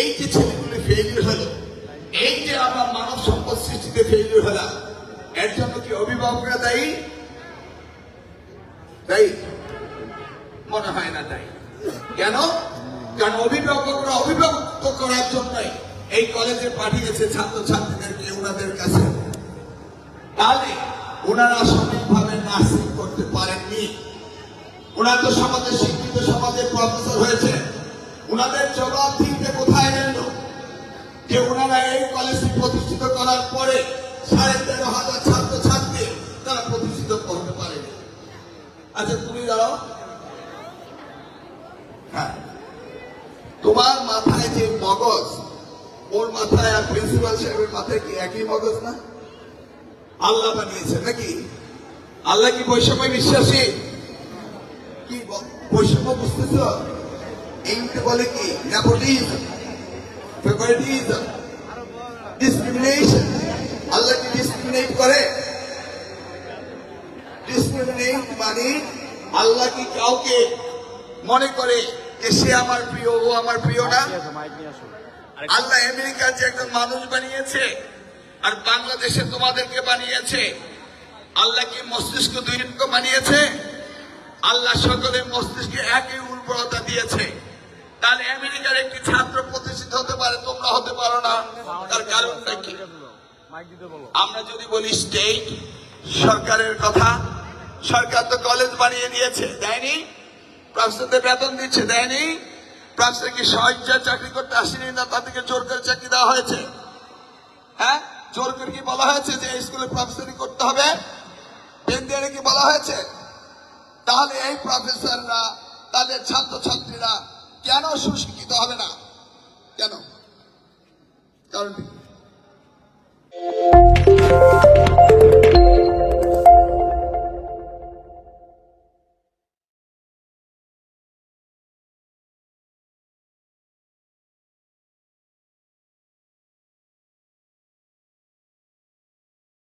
এই যে ছেলেগুলি ফেইলিউর হলো, এই যে আমরা মানব সম্পদ সৃষ্টিতে ফেইলিউর হলাম, এর জন্য কি অভিভাবকরা দায়ী? দায়ী। মনে হয় না তাই কেন? কারণ অভিভাবকরা অভিভাবক করার জন্যই এই কলেজে পাঠিয়েছে ছাত্র ছাত্রীদেরকে ওনাদের কাছে। তাহলে ওনারা সঠিকভাবে নার্সিং করতে পারেননি। ওনারা তো সমাজের শিক্ষিত সমাজের প্রফেসর হয়েছে। ওনাদের জবাব দিতে করার পরে সাড়ে তেরো হাজার ছাত্র ছাত্রী তারা প্রতিষ্ঠিত করতে পারেনি আচ্ছা তুমি দাঁড়াও। হ্যাঁ। তোমার মাথায় যে মগজ, ওর মাথায় আর প্রিন্সিপাল সাহেবের মাথায় কি একই মগজ না? আল্লাহ বানিয়েছে নাকি? আল্লাহ কি বৈষম্য বিশ্বাসী? কি বৈষম্য বুঝতেছ? ইংরেজি বলে কি? নেপোটিজম ফেভারিটিজম ডিসক্রিমিনেশন আল্লাহ কি ডিসক্রিমিনেট করে? ডিসক্রিমিনেট মানে আল্লাহ কি কাউকে মনে করে যে সে আমার প্রিয়, ও আমার প্রিয় না? আল্লাহ আমেরিকার যে একজন মানুষ বানিয়েছে আর বাংলাদেশে তোমাদেরকে বানিয়েছে, আল্লাহ কি মস্তিষ্ক দুই রকম বানিয়েছে? আল্লাহ সকলের মস্তিষ্কে একই উর্বরতা দিয়েছে। তাহলে আমেরিকার একটি ছাত্র প্রতিষ্ঠিত হতে পারে, তোমরা হতে পারো না। তার কারণটা কি? আমরা যদি বলি স্টেট সরকারের কথা সরকার তো কলেজ বানিয়ে দিয়েছে দেয়নি? প্রফেসরদের বেতন দিচ্ছে দেয়নি? প্রফেসর কি সহজা চাকরি করতে আসেনি না তাদেরকে জোর করে চাকরি দেওয়া হয়েছে? হ্যাঁ? জোর করে কি বলা হয়েছে যে স্কুলে প্রফেসরি করতে হবে? পেন দিয়ে কি বলা হয়েছে? তাহলে এই প্রফেসররা তাদের ছাত্রছাত্রীরা কেন সুশিক্ষিত হবে না? কেন? 家人。